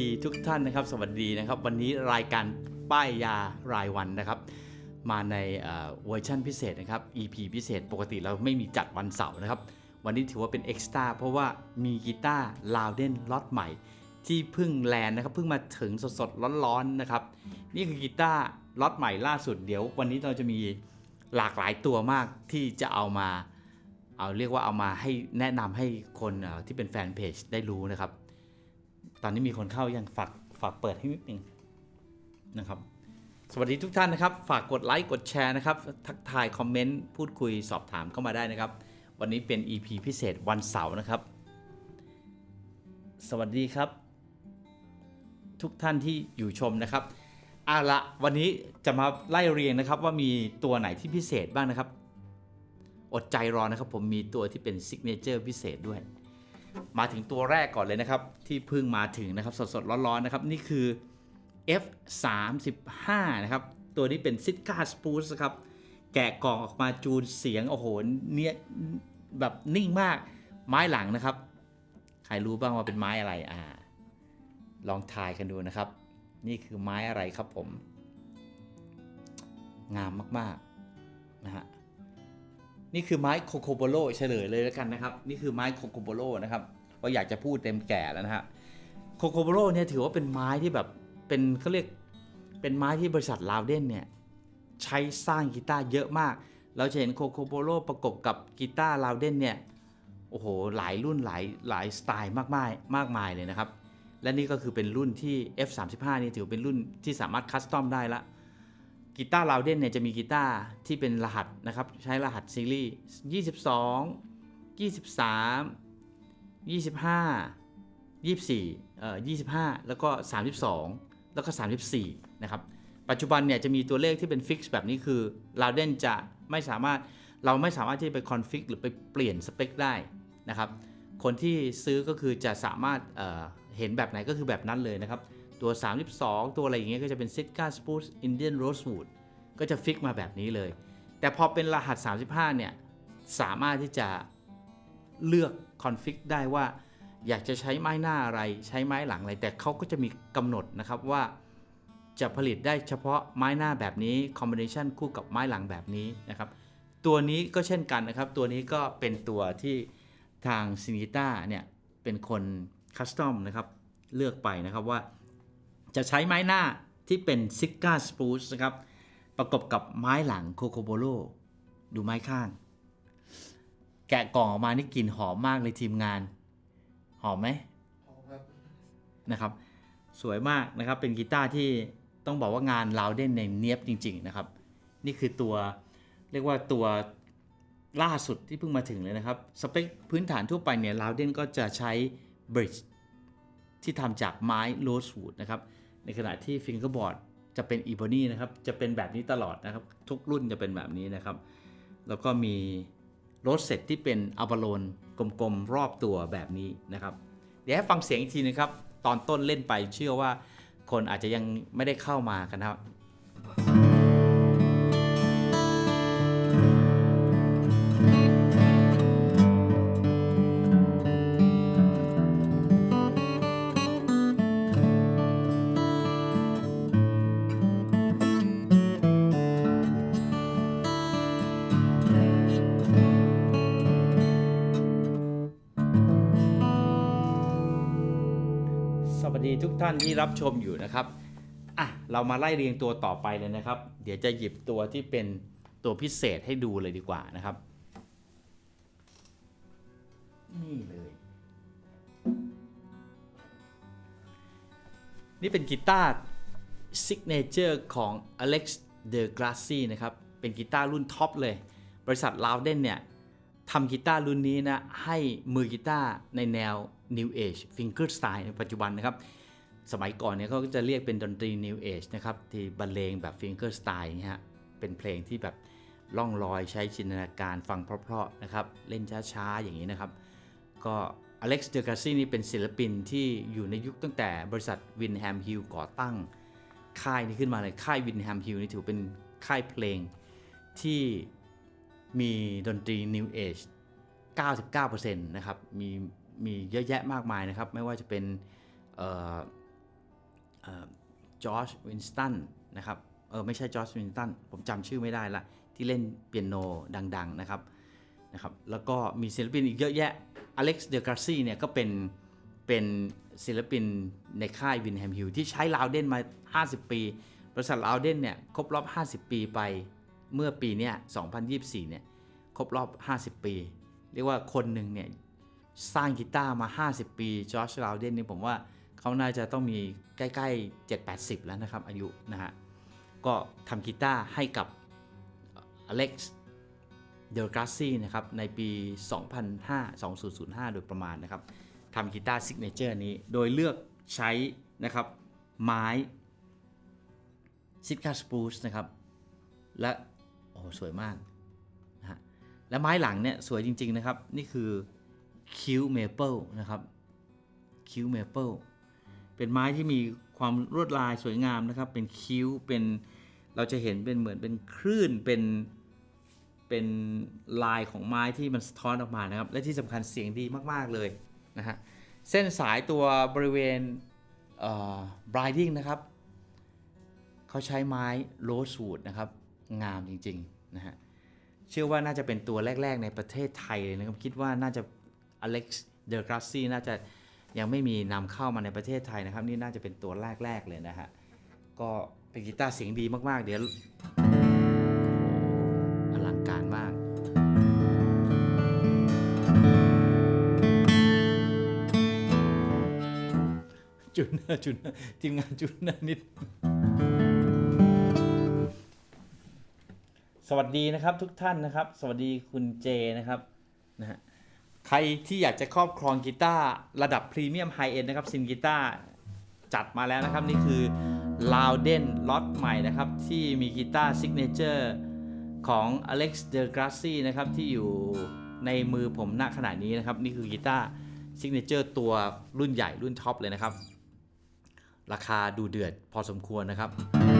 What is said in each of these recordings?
ดีทุกท่านนะครับ สวัสดีนะครับ วันนี้รายการป้ายยารายวันนะครับ มาในเวอร์ชันพิเศษนะครับ EP พิเศษปกติเราไม่มีจัดวันเสาร์นะครับ วันนี้ถือว่าเป็นเอ็กซ์ตร้าเพราะว่ามีกีตาร์ลาวเดนล็อตใหม่ ที่เพิ่งแลนนะครับเพิ่งมาถึงสดๆร้อนๆนะครับ นี่คือกีตาร์ล็อตใหม่ล่าสุดเดี๋ยว วันนี้เราจะมีหลากหลายตัวมากที่จะเอามาเอาเรียกว่าเอามาให้แนะนำให้คนที่เป็นแฟนเพจได้รู้นะครับ ตอนนี้มีคนเข้ายังฝากฝากเปิดให้นิดนึงนะครับ สวัสดีทุกท่านนะครับ ฝากกดไลค์กดแชร์นะครับ ทักทายคอมเมนต์พูดคุยสอบถามเข้ามาได้นะครับ วันนี้เป็น EP พิเศษวันเสาร์นะครับ สวัสดีครับ ทุกท่านที่อยู่ชมนะครับเอาละวันนี้จะมาไล่เรียงนะครับว่ามีตัวไหนที่พิเศษบ้างนะครับ อดใจรอนะครับ ผมมีตัวที่เป็นซิกเนเจอร์พิเศษด้วย มาถึงตัวแรกก่อนเลยนะครับ ที่เพิ่งมาถึงนะครับ สดๆ ร้อนๆ นะครับ นี่คือ F 3 5 นะครับ ตัวนี้เป็นซิ t ก้าสปูสครับ แกะกล่องออกมาจูนเสียง โอ้โหเนี่ยแบบนิ่งมากไม้หลังนะครับ ใครรู้บ้างว่าเป็นไม้อะไรอ่า ลองทายกันดูนะครับ นี่คือไม้อะไรครับผม งามมากๆ นะฮะ นี่คือไม้โคโคโบโลเฉลยเลยแล้วกันนะครับ นี่คือไม้โคโคโบโลนะครับว่าอยากจะพูดเต็มแก่แล้วนะฮะโคโคโบโลเนี่ยถือว่าเป็นไม้ที่แบบเป็นเขาเรียกเป็นไม้ที่บริษัทลาวเดนเนี่ยใช้สร้างกีตาร์เยอะมาก เราจะเห็นโคโคโบโลประกบกับกีตาร์ลาวเดนเนี่ยโอ้โหหลายรุ่นหลายหลายสไตล์มากมายมากมายเลยนะครับ และนี่ก็คือเป็นรุ่นที่ F35 นี่ถือเป็นรุ่นที่สามารถคัสตอมได้ละ กีตาร์ลาวเดนเนี่ยจะมีกีตาร์ที่เป็นรหัสนะครับ ใช้รหัสซีรีส์22 23 25 24เอ่อ25 แล้วก็ 32 แล้วก็ 34 นะครับ ปัจจุบันเนี่ยจะมีตัวเลขที่เป็นฟิกซ์แบบนี้คือลาวเดนจะไม่สามารถเราไม่สามารถที่ไปคอนฟิกหรือไปเปลี่ยนสเปคได้นะครับ คนที่ซื้อก็คือจะสามารถเอ่อเห็นแบบไหนก็คือแบบนั้นเลยนะครับ ตัว 32 ตัวอะไรอย่างเงี้ยก็จะเป็น Sitka Spruce Indian Rosewood ก็จะฟิกมาแบบนี้เลย แต่พอเป็นรหัส 35 เนี่ย สามารถที่จะเลือกคอนฟิกได้ว่าอยากจะใช้ไม้หน้าอะไรใช้ไม้หลังอะไร แต่เขาก็จะมีกำหนดนะครับว่าจะผลิตได้เฉพาะไม้หน้าแบบนี้คอมบิเนชันคู่กับไม้หลังแบบนี้นะครับ ตัวนี้ก็เช่นกันนะครับ ตัวนี้ก็เป็นตัวที่ทางซินิต้าเนี่ยเป็นคนคัสตอมนะครับเลือกไปนะครับว่า จะใช้ไม้หน้าที่เป็นซิก้าสปูสนะครับ ประกบกับไม้หลังโคโคโบโลดูไม้ข้าง แกะกล่องออกมานี่กลิ่นหอมมากเลยทีมงาน หอมไหมนะครับ สวยมากนะครับ เป็นกีตาร์ที่ต้องบอกว่างานลาวเด่นในเนียบจริง ๆ นะครับ นี่คือตัวเรียกว่าตัวล่าสุดที่เพิ่งมาถึงเลยนะครับ สเปคพื้นฐานทั่วไปเนี่ยลาวเด่นก็จะใช้บริดจ์ที่ทำจากไม้โรสวูดนะครับ ในขณะที่ฟิงเกอร์บอร์ดจะเป็นอีโบนีนะครับ จะเป็นแบบนี้ตลอดนะครับ ทุกรุ่นจะเป็นแบบนี้นะครับ แล้วก็มีโรสเซตที่เป็นอัลบาโลนกลมๆ รอบตัวแบบนี้นะครับ เดี๋ยวให้ฟังเสียงอีกทีนะครับ ตอนต้นเล่นไปเชื่อว่าคนอาจจะยังไม่ได้เข้ามากันนะครับานที่รับชมอยู่นะครับอะเรามาไล่เรียงตัวต่อไปเลยนะครับ เดี๋ยวจะหยิบตัวที่เป็นตัวพิเศษให้ดูเลยดีกว่านะครับ นี่เลย นี่เป็นกีตาร์ซิกเนเจอร์ของ Alex De Grassi นะครับ เป็นกีตาร์รุ่นท็อปเลย บริษัท Loudon เนี่ยทำกีตาร์รุ่นนี้นะ ให้มือกีตาร์ในแนว New Age Fingerstyle ในปัจจุบันนะครับ สมัยก่อนเนี่ยเขาก็จะเรียกเป็นดนตรี New Age นะครับ ที่บรรเลงแบบ Fingerstyle อย่างเงี้ยฮะเป็นเพลงที่แบบล่องลอยใช้จินตนาการฟังเพราะๆนะครับ เล่นช้าๆ อย่างนี้นะครับ ก็อเล็กซ์เดอ g กาซีนี่เป็นศิลปินที่อยู่ในยุคตั้งแต่บริษัทวินแฮมฮิลก่อตั้ง ค่ายนี้ขึ้นมาเลย ค่ายวินแฮมฮิลนี่ถือเป็นค่ายเพลงที่มีดนตรี New Age 99%นะครับ มีมีเยอะแยะมากมายนะครับ ไม่ว่าจะเป็น จอร์จวินสตันนะครับเออไม่ใช่จอร์จวินสตันผมจำชื่อไม่ได้ละที่เล่นเปียโนดังๆนะครับนะครับแล้วก็มีศิลปินอีกเยอะแยะอเล็กซ์เดอกราซีเนี่ยก็เป็นเป็นศิลปินในค่ายวินแฮมฮิลที่ใช้ลาวเดนมา 50 ปี บริษัทลาวเดนเนี่ยครบรอบ 50 ปีไปเมื่อปีเนี้ย2024 เนี่ยครบรอบ 50 ปี เรียกว่าคนหนึ่งเนี่ยสร้างกีตาร์มา 50 ปีจอร์จลาวเดนนี่ผมว่า เขาน่าจะต้องมีใกล้ๆ 7-80 แล้วนะครับ อายุนะฮะ ก็ทำกีตาร์ให้กับอเล็กซ์เดลกราซีนะครับ ในปี 2005 2005 โดยประมาณนะครับทำกีตาร์ซิกเนเจอร์นี้ โดยเลือกใช้นะครับ ไม้ซิตคาสปูสนะครับ และโอ้สวยมากนะฮะและไม้หลังเนี่ยสวยจริง ๆ นะครับ นี่คือคิวเมเปิลนะครับคิวเมเปิล เป็นไม้ที่มีความลวดลายสวยงามนะครับ เป็นคิ้วเป็นเราจะเห็นเป็นเหมือนเป็นคลื่นเป็นเป็นลายของไม้ที่มันสะท้อนออกมานะครับ และที่สำคัญเสียงดีมาก ๆ เลยนะฮะเส้นสายตัวบริเวณบรายดิ้งนะครับเขาใช้ไม้โรสูดนะครับ งามจริง ๆ นะฮะเชื่อว่าน่าจะเป็นตัวแรก ๆ ในประเทศไทยเลยนะครับ คิดว่าน่าจะอเล็กซ์เดอ r กราซี่น่าจะ ยังไม่มีนำเข้ามาในประเทศไทยนะครับ นี่น่าจะเป็นตัวแรกๆเลยนะฮะ ก็เป็นกีตาร์เสียงดีมากๆ เดี๋ยวอลังการมากจุนจุน้าทีมงานจุนนิด สวัสดีนะครับทุกท่านนะครับ สวัสดีคุณเจนะครับนะฮะ ใครที่อยากจะครอบครองกีตาร์ระดับพรีเมียมไฮเอ็นนะครับซินกีตาร์จัดมาแล้วนะครับ นี่คือ l o u d e n ล็อตใหม่นะครับ ที่มีกีตาร์ซิกเนเจอร์ของ Alex de Grassi นะครับ ที่อยู่ในมือผมณขณะนี้นะครับ นี่คือกีตาร์ซิกเนเจอร์ตัวรุ่นใหญ่รุ่นท็อปเลยนะครับ ราคาดูเดือดพอสมควรนะครับ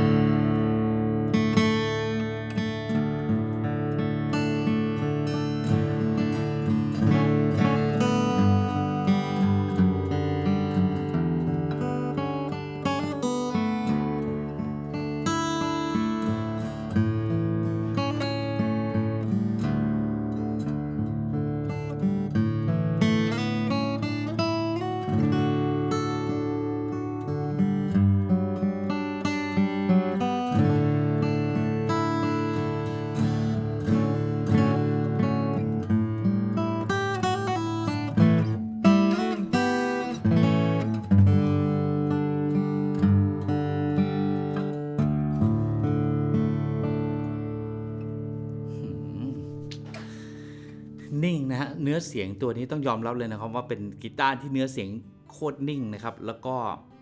เนื้อเสียงตัวนี้ต้องยอมรับเลยนะครับว่าเป็นกีตาร์ที่เนื้อเสียงโคตรนิ่งนะครับ แล้วก็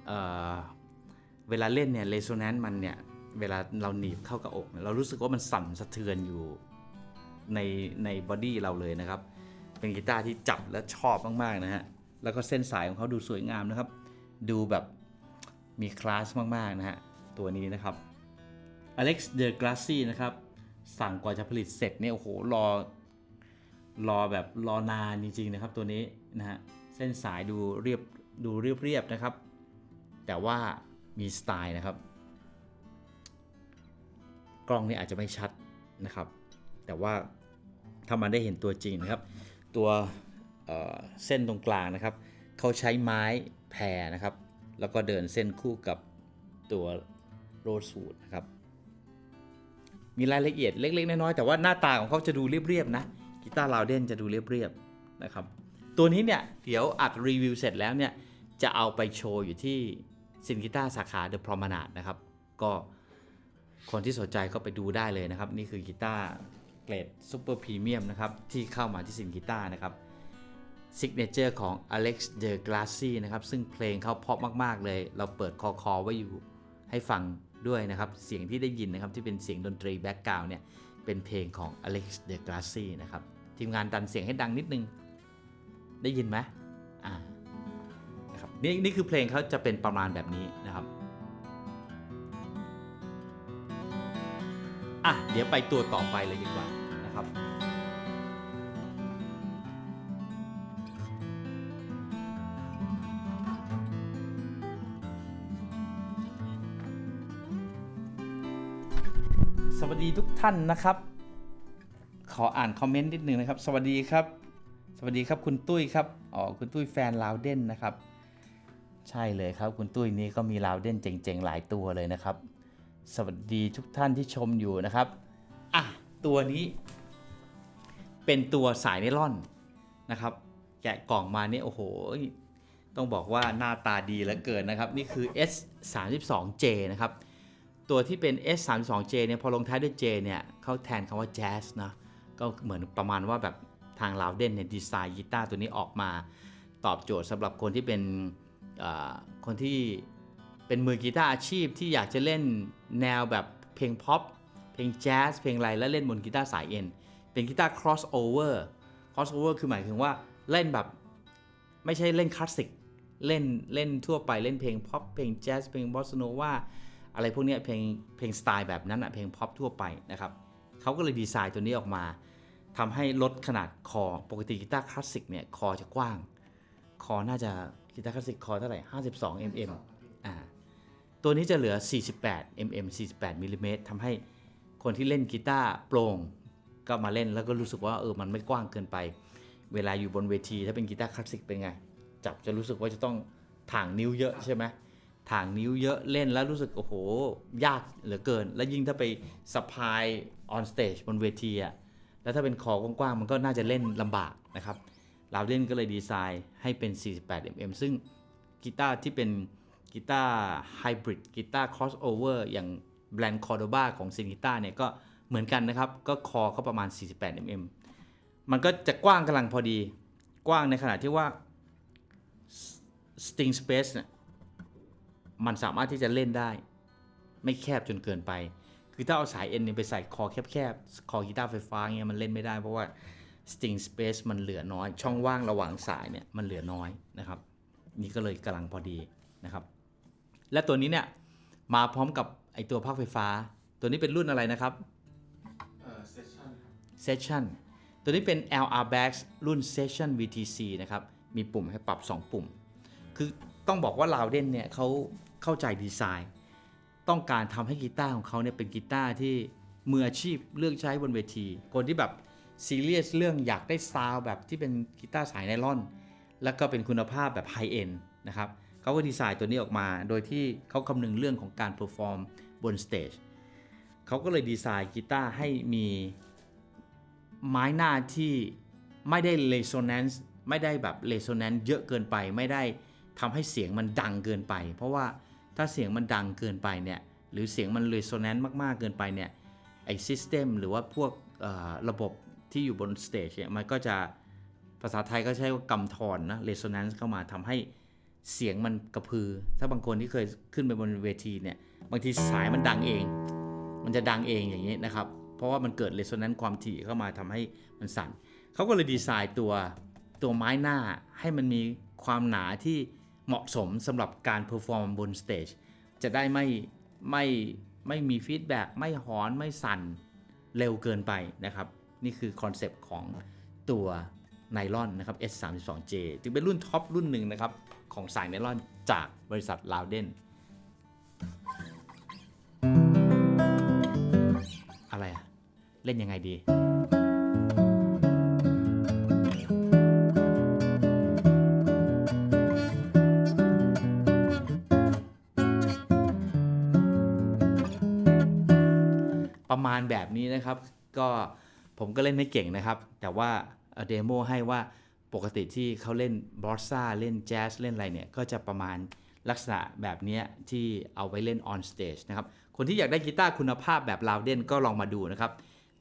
เอ่อเวลาเล่นเนี่ยเรโซแนนซ์มันเนี่ย เวลาเราหนีบเข้ากับอกเนี่ยเรารู้สึกว่ามันสั่นสะเทือนอยู่ในในบอดี้เราเลยนะครับ เป็นกีตาร์ที่จับและชอบมาก ๆ นะฮะ แล้วก็เส้นสายของเขาดูสวยงามนะครับ ดูแบบมีคลาสมาก ๆ นะฮะ ตัวนี้นะครับ Alex de Grassi นะครับ สั่งกว่าจะผลิตเสร็จเนี่ยโอ้โหรอ รอแบบรอนานจริงๆนะครับตัวนี้นะฮะเส้นสายดูเรียบดูเรียบๆนะครับ แต่ว่ามีสไตล์นะครับ กล้องนี่อาจจะไม่ชัดนะครับ แต่ว่าถ้ามันได้เห็นตัวจริงนะครับ ตัวเเส้นตรงกลางนะครับเขาใช้ไม้แพรนะครับ แล้วก็เดินเส้นคู่กับตัวโรสูดนะครับมีรายละเอียดเล็ก ๆ น้อยๆแต่ว่าหน้าตาของเขาจะดูเรียบๆนะ กีตาร์ลาวเดนจะดูเรียบๆนะครับ ตัวนี้เนี่ยเดี๋ยวอัดรีวิวเสร็จแล้วเนี่ยจะเอาไปโชว์อยู่ที่ซินกีตาร์สาขาเดอะพรอมนาดนะครับ ก็คนที่สนใจก็ไปดูได้เลยนะครับ นี่คือกีตาร์เกรดซูเปอร์พรีเมียมนะครับ ที่เข้ามาที่ซินกีตาร์นะครับซิกเนเจอร์ของ Alex de Grassi นะครับ ซึ่งเพลงเขาเพราะมาก ๆ เลย เราเปิดคอคอไว้อยู่ให้ฟังด้วยนะครับ เสียงที่ได้ยินนะครับ ที่เป็นเสียงดนตรีแบ็กกราวน์เนี่ย เป็นเพลงของ Alex de Grassi นะครับ ทีมงานดันเสียงให้ดังนิดนึง ได้ยินไหมอ่านะครับนี่นี่คือเพลงเขาจะเป็นประมาณแบบนี้นะครับอะเดี๋ยวไปตัวต่อไปเลยดีกว่านะครับ สวัสดีทุกท่านนะครับ ขออ่านคอมเมนต์นิดนึงนะครับ สวัสดีครับ สวัสดีครับคุณตุ้ยครับอ๋อคุณตุ้ยแฟนลาวเด่นนะครับ ใช่เลยครับ คุณตุ้ยนี้ก็มีลาวเด่นเจ๋งๆหลายตัวเลยนะครับ สวัสดีทุกท่านที่ชมอยู่นะครับอะตัวนี้ เป็นตัวสายไนล่อนนะครับ แกะกล่องมาเนี่ยโอ้โหต้องบอกว่าหน้าตาดีเหลือเกินนะครับ นี่คือ S 3 2 J นะครับ ตัวที่เป็น S 3 2 J เนี่ยพอลงท้ายด้วย J เนี่ยเขาแทนคำว่า Jazz นะก็เหมือนประมาณว่าแบบทางลาวเดนเนี่ยดีไซน์กีตาร์ตัวนี้ออกมาตอบโจทย์สำหรับคนที่เป็นคนที่เป็นมือกีตาร์อาชีพที่อยากจะเล่นแนวแบบเพลงพ็อปเพลงแจ๊สเพลงไรแล้วเล่นบนกีตาร์สายเอ็นเป็นกีตาร์ crossover crossover คือหมายถึงว่าเล่นแบบไม่ใช่เล่นคลาสสิกเล่นเล่นทั่วไปเล่นเพลงพ็อปเพลงแจ๊สเพลงบอสโนวา อะไรพวกเนี้ยเพลงเพลงสไตล์แบบนั้นอะเพลงพ็อปทั่วไปนะครับเขาก็เลยดีไซน์ตัวนี้ออกมาทำให้ลดขนาดคอปกติกีตาร์คลาสสิกเนี่ยคอจะกว้าง คอน่าจะกีตาร์คลาสสิกคอเท่าไหร่ 52 mm อ่าตัวนี้จะเหลือ 48 mm 48มิลลิเมตรทำให้คนที่เล่นกีตาร์โปร่งก็มาเล่นแล้วก็รู้สึกว่าเออมันไม่กว้างเกินไป เวลาอยู่บนเวที ถ้าเป็นกีตาร์คลาสสิกเป็นไง จับจะรู้สึกว่าจะต้องถ่างนิ้วเยอะใช่ไหม ถ่างนิ้วเยอะเล่นแล้วรู้สึก โอ้โห ยากเหลือเกิน แล้วยิ่งถ้าไปสะพายออนสเตจบนเวทีอะแล้วถ้าเป็นคอกว้างๆ มันก็น่าจะเล่นลำบากนะครับลาวเล่นก็เลยดีไซน์ให้เป็น 48 mm ซึ่งกีตาร์ที่เป็นกีตาร์ไฮบริดกีตาร์ครอสโอเวอร์อย่างแบรนด์คอร์โดบาของซินกีตาร์เนี่ยก็เหมือนกันนะครับ ก็คอก็ประมาณ 48 mm มันก็จะกว้างกำลังพอดี กว้างในขณะที่ว่า sting space เนี่ย มันสามารถที่จะเล่นได้ ไม่แคบจนเกินไป คือถ้าเอาสายเอ็นเนี่ยไปใส่คอแคบๆ คอกีตาร์ไฟฟ้าเงี้ยมันเล่นไม่ได้เพราะว่า sting space มันเหลือน้อย ช่องว่างระหว่างสายเนี่ยมันเหลือน้อยนะครับ นี่ก็เลยกำลังพอดีนะครับ และตัวนี้เนี่ยมาพร้อมกับไอตัวภาคไฟฟ้า ตัวนี้เป็นรุ่นอะไรนะครับเอ่อเซสชั่นครับ Session ตัวนี้เป็น LR Bags รุ่น Session VTC นะครับ มีปุ่มให้ปรับ 2 ปุ่ม คือต้องบอกว่า Loudon เนี่ยเขา เข้าใจดีไซน์ ต้องการทำให้กีตาร์ของเขาเนี่ยเป็นกีตาร์ที่มืออาชีพเลือกใช้บนเวที คนที่แบบซีเรียสเรื่องอยากได้ซาวด์แบบที่เป็นกีตาร์สายไนล่อน แล้วก็เป็นคุณภาพแบบไฮเอ็นนะครับเขาก็ดีไซน์ตัวนี้ออกมา โดยที่เขาคำนึงเรื่องของการเพอร์ฟอร์มบนสเตจเขาก็เลยดีไซน์กีตาร์ให้มีไม้หน้าที่ไม่ได้ resonance ไม่ได้แบบ resonance เยอะเกินไป ไม่ได้ทำให้เสียงมันดังเกินไป เพราะว่า ถ้าเสียงมันดังเกินไปเนี่ยหรือเสียงมัน resonance มากๆเกินไปเนี่ยไอ้ system หรือว่าพวกระบบที่อยู่บน stage เนี่ยมันก็จะภาษาไทยก็ใช้ว่ากำทอนนะ resonance เข้ามาทำให้เสียงมันกระพือ ถ้าบางคนที่เคยขึ้นไปบนเวทีเนี่ยบางทีสายมันดังเอง มันจะดังเองอย่างนี้นะครับ เพราะว่ามันเกิดเร s o น a น c ์ความถี่เข้ามาทำให้มันสั่นเขาก็เลยดีไซน์ตัวตัวไม้หน้าให้มันมีความหนาที่ เหมาะสมสำหรับการเพอร์ฟอร์มบนสเตจจะได้ไม่ไม่ไม่มีฟีดแบ็กไม่หอนไม่สั่นเร็วเกินไปนะครับ นี่คือคอนเซปต์ของตัวไนลอนนะครับ S32J จึงเป็นรุ่นท็อปรุ่นหนึ่งนะครับ ของสายไนลอนจากบริษัทลาวเดนอะไรอะเล่นยังไงดี มาณแบบนี้นะครับ ก็ผมก็เล่นไม่เก่งนะครับ แต่ว่าเดโมให้ว่าปกติที่เขาเล่นบอสซาเล่นแจ๊สเล่นอะไรเนี่ย ก็จะประมาณลักษณะแบบนี้ที่เอาไว้เล่นออนสเตจนะครับ คนที่อยากได้กีตาร์คุณภาพแบบลาวเดนก็ลองมาดูนะครับ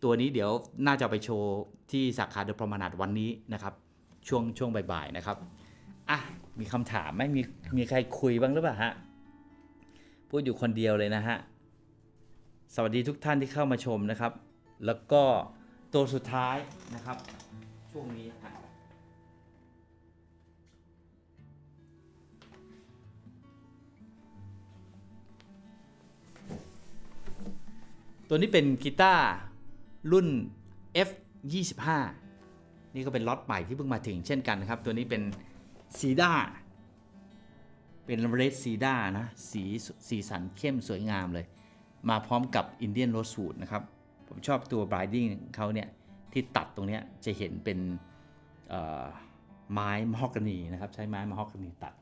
ตัวนี้เดี๋ยวน่าจะไปโชว์ที่สาขาเดอะพรมานาดวันนี้นะครับ ช่วงช่วงบ่ายๆนะครับ อะ มีคำถามไหมมีมีใครคุยบ้างหรือเปล่าฮะ พูดอยู่คนเดียวเลยนะฮะ สวัสดีทุกท่านที่เข้ามาชมนะครับ แล้วก็ตัวสุดท้ายนะครับ ช่วงนี้ตัวนี้เป็นกีตาร์รุ่น F 25นี่ก็เป็นล็อตใหม่ที่เพิ่งมาถึงเช่นกันนะครับ ตัวนี้เป็นซีด้าเป็นเรดซีด้านะ สีสีสันเข้มสวยงามเลย มาพร้อมกับ Indian Rosewood นะครับ ผมชอบตัว Briding เขาเนี่ยที่ตัดตรงเนี้ยจะเห็นเป็นไม้มฮอกกานีนะครับใช้ไม้มฮอกกานีตัด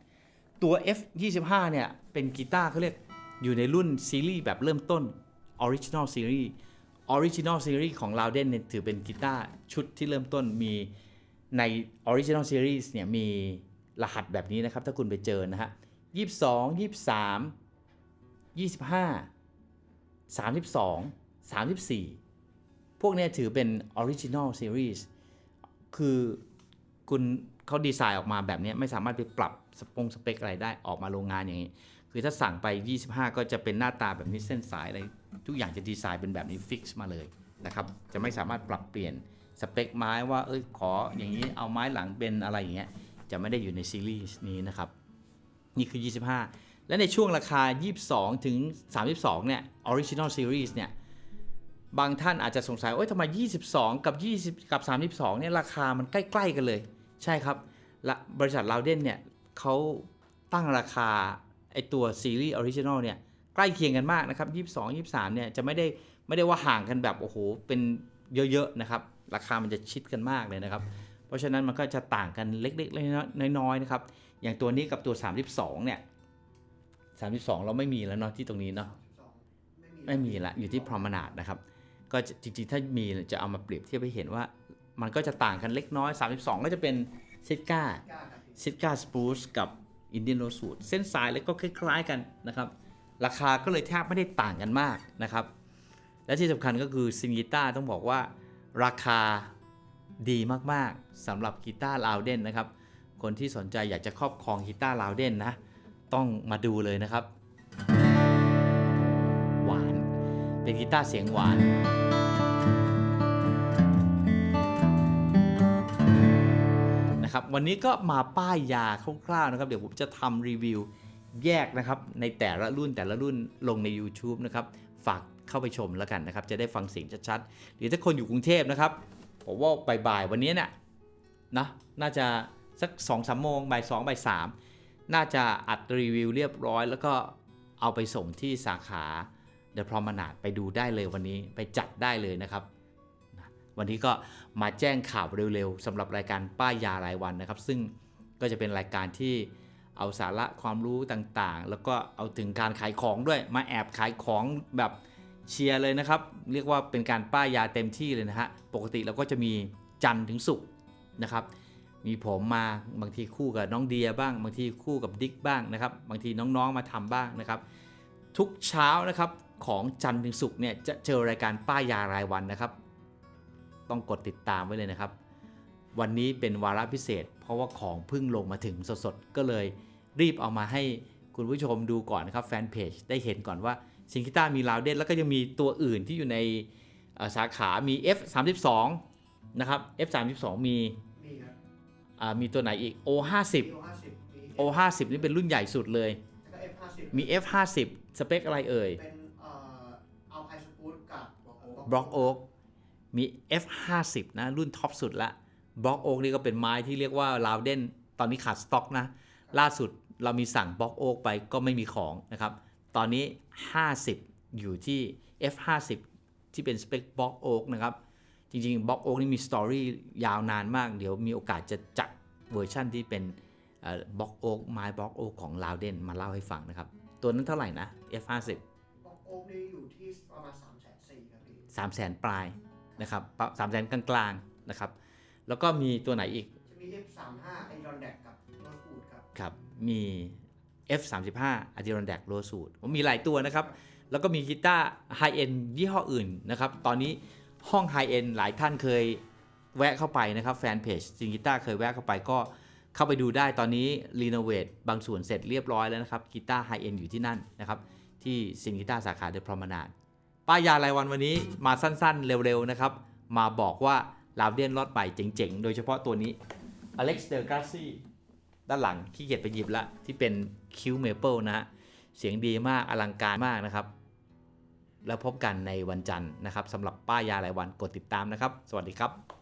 ตัว F25 เนี่ยเป็นกีตาร์เขาเรียกอยู่ในรุ่นซีรีส์แบบเริ่มต้น Original Series Original Series ของ Loudon เนี่ยถือเป็นกีตาร์ชุดที่เริ่มต้นมีใน Original Series เนี่ยมีรหัสแบบนี้นะครับ ถ้าคุณไปเจอนะฮะ 22 23 25 32 34 พวกนี้ถือเป็น Original Series คือคุณเขาดีไซน์ออกมาแบบนี้ไม่สามารถไปปรับสปงสเปคอะไรได้ออกมาโรงงานอย่างนี้ คือถ้าสั่งไป 25 ก็จะเป็นหน้าตาแบบนี้เส้นสายอะไรทุกอย่างจะดีไซน์เป็นแบบนี้ฟิกซ์มาเลยนะครับจะไม่สามารถปรับเปลี่ยนสเปคไม้ว่าเอ้ยขออย่างนี้เอาไม้หลังเป็นอะไรอย่างเงี้ยจะไม่ได้อยู่ในซีรีส์นี้นะครับ นี่คือ 25 และในช่วงราคา 22 ถึง 32 เนี่ย Original Series เนี่ย บางท่านอาจจะสงสัยว่าเอ้ยทำไม 22 กับ 20 กับ 32 เนี่ย ราคามันใกล้ ๆ กันเลย ใช่ครับ บริษัทลาวเดนเนี่ยเขาตั้งราคา ไอตัวซีรีส์ออริจินอลเนี่ย ใกล้เคียงกันมากนะครับ 22 23 เนี่ย จะไม่ได้ไม่ได้ว่าห่างกันแบบ โอ้โห เป็นเยอะ ๆ นะครับ ราคามันจะชิดกันมากเลยนะครับ เพราะฉะนั้นมันก็จะต่างกันเล็กๆน้อยๆนะครับ อย่างตัวนี้กับตัว 32 เนี่ย 32 เราไม่มีแล้วเนาะที่ตรงนี้เนาะไม่มีละอยู่ที่พรอมนาดนะครับ ก็จะจริงๆ ถ้ามีจะเอามาเปรียบเทียบให้เห็นว่า มันก็จะต่างกันเล็กน้อย 32 ก็จะเป็นซิดก้าซิดก้าสปรูซกับอินเดียนโรสูดเส้นสายแล้วก็คล้ายๆกันนะครับ ราคาก็เลยแทบไม่ได้ต่างกันมากนะครับ และที่สำคัญก็คือซิงกีตาร์ต้องบอกว่าราคาดีมากๆสำหรับกีตาร์ลาวเดนนะครับ คนที่สนใจอยากจะครอบครองกีตาร์ลาวเดนนะ ต้องมาดูเลยนะครับ หวาน เป็นกีตาร์เสียงหวานนะครับวันนี้ก็มาป้ายยาคร่าวๆนะครับ เดี๋ยวผมจะทำรีวิวแยกนะครับในแต่ละรุ่นแต่ละรุ่นลงใน YouTube นะครับ ฝากเข้าไปชมแล้วกันนะครับ จะได้ฟังเสียงชัดๆ หรือถ้าคนอยู่กรุงเทพนะครับ ผมว่าบ่ายๆวันนี้เนี่ยนะน่าจะสัก2องสามโมงบ่ายสองบ่ายสาม น่าจะอัดรีวิวเรียบร้อย แล้วก็เอาไปส่งที่สาขาเดอะพรอมนาดไปดูได้เลยวันนี้ไปจัดได้เลยนะครับ วันนี้ก็มาแจ้งข่าวเร็วๆสำหรับรายการป้ายยารายวันนะครับ ซึ่งก็จะเป็นรายการที่เอาสาระความรู้ต่างๆ แล้วก็เอาถึงการขายของด้วย มาแอบขายของแบบเชียร์เลยนะครับ เรียกว่าเป็นการป้ายยาเต็มที่เลยนะฮะ ปกติเราก็จะมีจันทร์ถึงศุกร์นะครับ มีผมมาบางทีคู่กับน้องเดียบ้าง บางทีคู่กับดิ๊กบ้างนะครับ บางทีน้องๆมาทำบ้างนะครับ ทุกเช้านะครับของจันทร์ถึงศุกร์เนี่ยจะเจอรายการป้ายยารายวันนะครับ ต้องกดติดตามไว้เลยนะครับ วันนี้เป็นวาระพิเศษ เพราะว่าของเพิ่งลงมาถึงสดๆ ก็เลยรีบเอามาให้คุณผู้ชมดูก่อนนะครับแฟนเพจได้เห็นก่อนว่าซิงคิต้ามีลาวเดนแล้วก็ยังมีตัวอื่นที่อยู่ในเอ่อสาขามี F 3 2 นะครับ F 3 2 มี มีครับอ่ามีตัวไหนอีก O 5มี0โอห้าสิบมี O 5 0นี่เป็นรุ่นใหญ่สุดเลยแล้วก็เอฟห้าสิบมี F 5 0สเปคอะไรเอ่ยเป็นเอ่อเอาไพสปูดกับบล็อกโอ๊กมี F 5 0นะรุ่นท็อปสุดละบล็อกโอ๊กนี่ก็เป็นไม้ที่เรียกว่าลาวเดนตอนนี้ขาดสต็อกนะ ล่าสุดเรามีสั่งบล็อกโอ๊กไปก็ไม่มีของนะครับ ตอนนี้ 50 อยู่ที่ F 5 0ที่เป็นสเปคบล็อกโอ๊กนะครับ จริงๆบล็อกโอ๊กนี่มีสตอรี่ยาวนานมาก เดี๋ยวมีโอกาสจะจัดเวอร์ชั่นที่เป็นบล็อกโอ๊กไม้บล็อกโอ๊กของลาวเดนมาเล่าให้ฟังนะครับ ตัวนั้นเท่าไหร่นะ F 5 0 บล็อกโอ๊กนี่อยู่ที่ประมาณสามแสนสี่ครับพี่สามแสนปลายนะครับสามแสนกลางๆนะครับ แล้วก็มีตัวไหนอีก จะมี F สามห้าไอรอนแดกกับโรสบูดครับ ครับ มี F 3 5 a d i r o n d a c r o s u d มีหลายตัวนะครับ แล้วก็มีกีตาร์ไฮเอ็นยี่ห้ออื่นนะครับ ตอนนี้ ห้องไฮเอ็นหลายท่านเคยแวะเข้าไปนะครับแฟนเพจซิงกีตาร์เคยแวะเข้าไปก็เข้าไปดูได้ตอนนี้รีโนเวทบางส่วนเสร็จเรียบร้อยแล้วนะครับกีตาร์ไฮเอ็นอยู่ที่นั่นนะครับที่ซิงกีตาร์สาขาเดอะพรอมนาดป้ายยารายวันวันนี้มาสั้นๆ เร็วๆนะครับมาบอกว่าลาวเดียนรอดใหม่เจ๋งๆ โดยเฉพาะตัวนี้ Alex d e g r a s s i ด้านหลังขี้เกียจไปหยิบละที่เป็นคิวเมเปิลนะฮะเสียงดีมากอลังการมากนะครับ แล้วพบกันในวันจันทร์นะครับสำหรับป้ายยารายวันกดติดตามนะครับ สวัสดีครับ